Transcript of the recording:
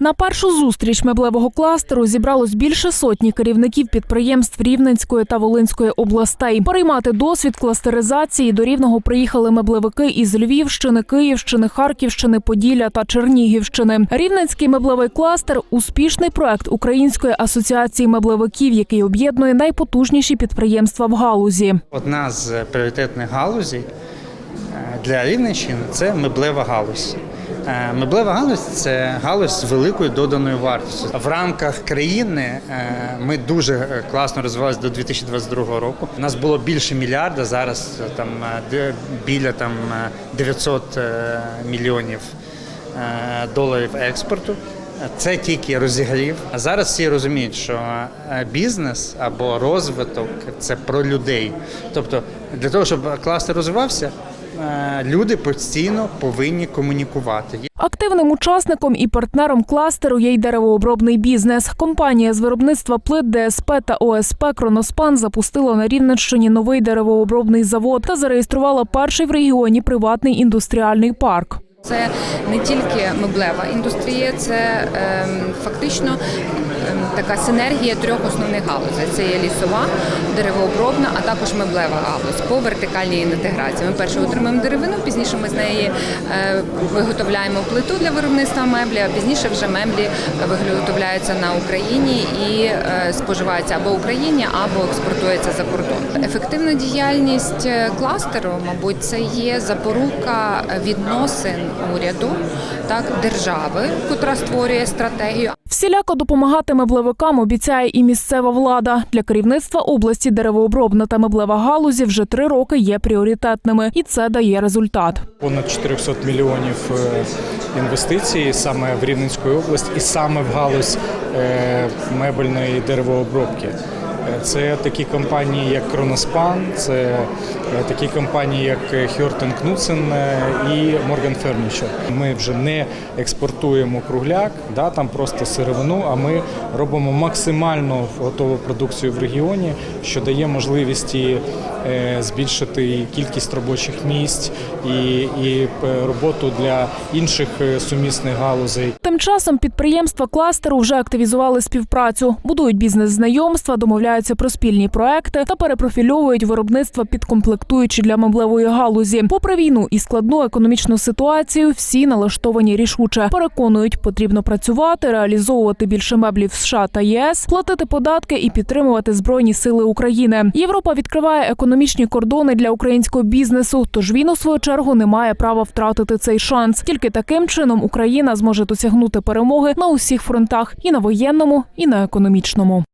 На першу зустріч меблевого кластеру зібралось більше сотні керівників підприємств Рівненської та Волинської областей. Переймати досвід кластеризації до рівного приїхали меблевики із Львівщини, Київщини, Харківщини, Поділля та Чернігівщини. Рівненський меблевий кластер успішний проект Української асоціації меблевиків, який об'єднує найпотужніші підприємства в галузі. Одна з пріоритетних галузей е, для Рівненщини це меблева галузь. Е, Меблева галузь це галузь з великою доданою вартістю. В рамках країни е, ми дуже е, класно розвивалися до 2022 року. У нас було більше мільярда, зараз там біля там е, 900 е, мільйонів доларів експорту. Це тільки розігрів. А зараз всі розуміють, що бізнес або розвиток це про людей. Тобто, для того, щоб кластер розвивався, люди постійно повинні комунікувати. Активним учасником і партнером кластеру є й деревообробний бізнес. Компанія з виробництва плит ДСП та ОСП Кроноспан запустила на Рівненщині новий деревообробний завод та зареєструвала перший в регіоні приватний індустріальний парк. Це не тільки меблева індустрія, це ем, фактично ем, така синергія трьох основних галузей: це є лісова, деревообробна, а також меблева галузь по вертикальній інтеграції. Ми перше отримаємо деревину, пізніше ми з неї е, виготовляємо плиту для виробництва меблі, а пізніше вже меблі виготовляються на Україні і е, споживаються або в Україні, або експортуються за кордон. Ефективна діяльність е, кластеру, мабуть, це є запорука відносин уряду, так держави, котра створює стратегію. Всіляко допомагати меблевикам обіцяє і місцева влада. Для керівництва області деревообробна та меблева галузі вже три роки є пріоритетними, і це дає результат. понад 400 мільйонів е, інвестицій саме в Рівненську область і саме в галузь е, мебельної деревообробки. Це такі компанії, як Кроноспан, це е, такі компанії, як Хьортен Кнутсен і Morgan Furniture. Ми вже не експортуємо кругляк, да, там просто сировину, а ми робимо максимально готову продукцію в регіоні, що дає можливість е, збільшити кількість робочих місць і, і е, роботу для інших сумісних галузей. Тим часом підприємства кластеру вже активізували співпрацю, будують бізнес-знайомства, домовляються про спільні проекти та перепрофільовують виробництво підкомплектуючі для меблевої галузі. Попри війну і складну економічну ситуацію, всі налаштовані рішуче. Переконують, потрібно працювати, реалізовувати більше меблів США та ЄС, платити податки і підтримувати збройні сили України. Європа відкриває економічні кордони для українського бізнесу. Тож він у свою чергу не має права втратити цей шанс. Тільки таким чином Україна зможе досягнути перемоги на усіх фронтах і на воєнному, і на економічному.